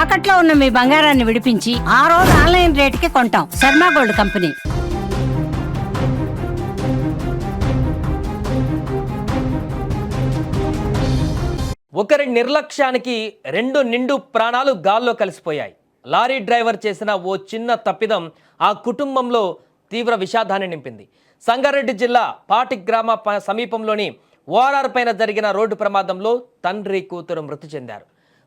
తాకట్లో ఉన్న మీ బంగారాన్ని విడిపించి ఆ రోజు ఆన్లైన్ రేటుకి కొంటాం. శర్మ గోల్డ్ కంపెనీ. ఒకరి నిర్లక్ష్యానికి రెండు నిండు ప్రాణాలు గాల్లో కలిసిపోయాయి. లారీ డ్రైవర్ చేసిన ఓ చిన్న తప్పిదం ఆ కుటుంబంలో తీవ్ర విషాదాన్ని నింపింది. సంగారెడ్డి జిల్లా పాటి గ్రామ ప- సమీపంలోని ఓఆర్ఆర్ పైన జరిగిన రోడ్డు ప్రమాదంలో తండ్రి కూతురు మృతి చెందారు.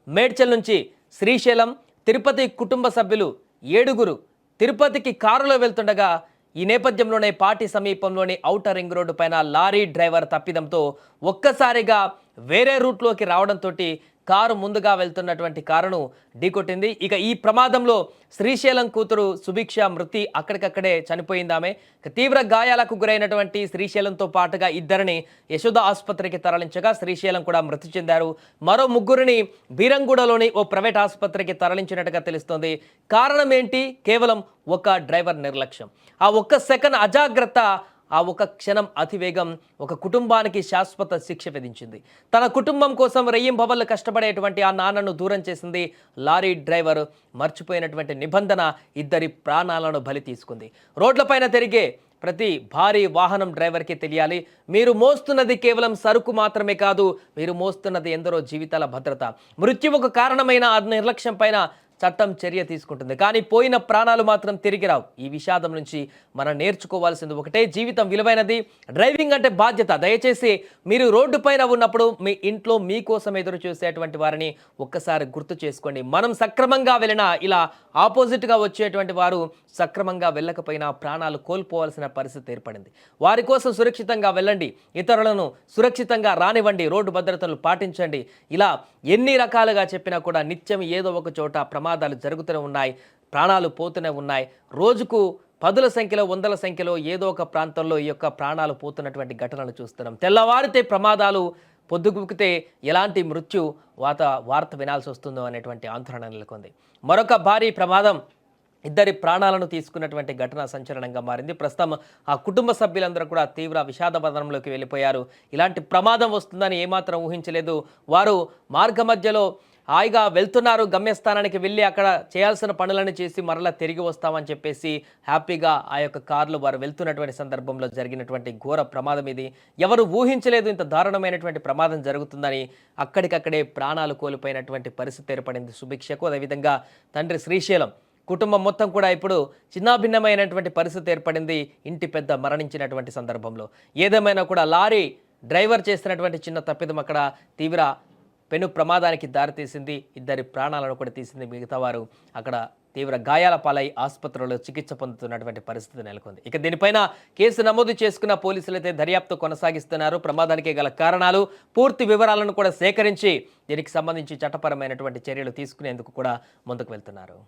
మేడ్చల్ నుంచి శ్రీశైలం తిరుపతి కుటుంబ సభ్యులు ఏడుగురు తిరుపతికి కారులో వెళ్తుండగా ఈ నేపథ్యంలోనే పాటి సమీపంలోని ఔటర్ రింగ్ రోడ్డు పైన లారీ డ్రైవర్ తప్పిదంతో ఒక్కసారిగా వేరే రూట్లోకి రావడంతో కారు ముందుగా వెళ్తున్నటువంటి కారును ఢీకొట్టింది ఇక ఈ ప్రమాదంలో శ్రీశైలం కూతురు సుభిక్ష మృతి అక్కడికక్కడే చనిపోయింది ఆమె. తీవ్ర గాయాలకు గురైనటువంటి శ్రీశైలంతో పాటుగా ఇద్దరిని యశోద ఆసుపత్రికి తరలించగా శ్రీశైలం కూడా మృతి చెందారు. మరో ముగ్గురిని బీరంగూడలోని ఓ ప్రైవేట్ ఆసుపత్రికి తరలించినట్టుగా తెలుస్తోంది. కారణం ఏంటి? కేవలం ఒక డ్రైవర్ నిర్లక్ష్యం. ఆ ఒక్క సెకండ్ అజాగ్రత్త ఆ ఒక క్షణం అతివేగం ఒక కుటుంబానికి శాశ్వత శిక్ష విధించింది. తన కుటుంబం కోసం రెయ్యింబవల్లు కష్టపడేటువంటి ఆ నాన్నను దూరం చేసింది లారీ డ్రైవర్. మర్చిపోయినటువంటి నిబంధన ఇద్దరి ప్రాణాలను బలి తీసుకుంది. రోడ్లపైన తిరిగే ప్రతి భారీ వాహనం డ్రైవర్కి తెలియాలి. మీరు మోస్తున్నది కేవలం సరుకు మాత్రమే కాదు మీరు మోస్తున్నది ఎందరో జీవితాల భద్రత. మృత్యువుకు కారణమైన ఆ నిర్లక్ష్యం పైన చట్టం చర్య తీసుకుంటుంది. కానీ పోయిన ప్రాణాలు మాత్రం తిరిగి రావు. ఈ విషాదం నుంచి మనం నేర్చుకోవాల్సింది ఒకటే. జీవితం విలువైనది. డ్రైవింగ్ అంటే బాధ్యత. దయచేసి మీరు రోడ్డు పైన ఉన్నప్పుడు మీ ఇంట్లో మీకోసం ఎదురు చూసేటువంటి వారిని ఒక్కసారి గుర్తు చేసుకోండి. మనం సక్రమంగా వెళ్ళినా ఇలా ఆపోజిట్గా వచ్చేటువంటి వారు సక్రమంగా వెళ్ళకపోయినా ప్రాణాలు కోల్పోవాల్సిన పరిస్థితి ఏర్పడింది. వారి కోసం సురక్షితంగా వెళ్ళండి. ఇతరులను సురక్షితంగా రానివ్వండి. రోడ్డు భద్రతలు పాటించండి. ఇలా ఎన్ని రకాలుగా చెప్పినా కూడా నిత్యం ఏదో ఒక చోట ప్రమాదం ప్రమాదాలు జరుగుతూనే ఉన్నాయి ప్రాణాలు పోతూనే ఉన్నాయి. రోజుకు పదుల సంఖ్యలో వందల సంఖ్యలో ఏదో ఒక ప్రాంతంలో ఈ యొక్క ప్రాణాలు పోతున్నటువంటి ఘటనలు చూస్తున్నాం. తెల్లవారితే ప్రమాదాలు పొద్దుగుకితే ఎలాంటి మృత్యు వాత వార్త వినాల్సి వస్తుందో అనేటువంటి ఆందోళన నెలకొంది. మరొక భారీ ప్రమాదం ఇద్దరి ప్రాణాలను తీసుకున్నటువంటి ఘటన సంచలనంగా మారింది. ప్రస్తుతం ఆ కుటుంబ సభ్యులందరూ కూడా తీవ్ర విషాదపదనంలోకి వెళ్ళిపోయారు. ఇలాంటి ప్రమాదం వస్తుందని ఏమాత్రం ఊహించలేదు. వారు మార్గ మధ్యలో హాయిగా వెళ్తున్నారు గమ్యస్థానానికి వెళ్ళి అక్కడ చేయాల్సిన పనులను చేసి మరలా తిరిగి వస్తామని చెప్పేసి హ్యాపీగా ఆ యొక్క కార్లు వారు వెళ్తున్నటువంటి సందర్భంలో జరిగినటువంటి ఘోర ప్రమాదం ఇది. ఎవరు ఊహించలేదు ఇంత దారుణమైనటువంటి ప్రమాదం జరుగుతుందని. అక్కడికక్కడే ప్రాణాలు కోల్పోయినటువంటి పరిస్థితి ఏర్పడింది సుభిక్షకు. అదేవిధంగా తండ్రి శ్రీశైలం కుటుంబం మొత్తం కూడా ఇప్పుడు చిన్నాభిన్నమైనటువంటి పరిస్థితి ఏర్పడింది. ఇంటి పెద్ద మరణించినటువంటి సందర్భంలో. ఏదేమైనా కూడా లారీ డ్రైవర్ చేసినటువంటి చిన్న తప్పిదం అక్కడ తీవ్ర పెను ప్రమాదానికి దారితీసింది. ఇద్దరి ప్రాణాలను కూడా తీసింది మిగతా వారు అక్కడ తీవ్ర గాయాల పాలై ఆసుపత్రిలో చికిత్స పొందుతున్నటువంటి పరిస్థితి నెలకొంది. ఇక దీనిపైన కేసు నమోదు చేసుకున్న పోలీసులు అయితే దర్యాప్తు కొనసాగిస్తున్నారు. ప్రమాదానికి గల కారణాలు పూర్తి వివరాలను కూడా సేకరించి దీనికి సంబంధించి చట్టపరమైనటువంటి చర్యలు తీసుకునేందుకు కూడా ముందుకు వెళ్తున్నారు.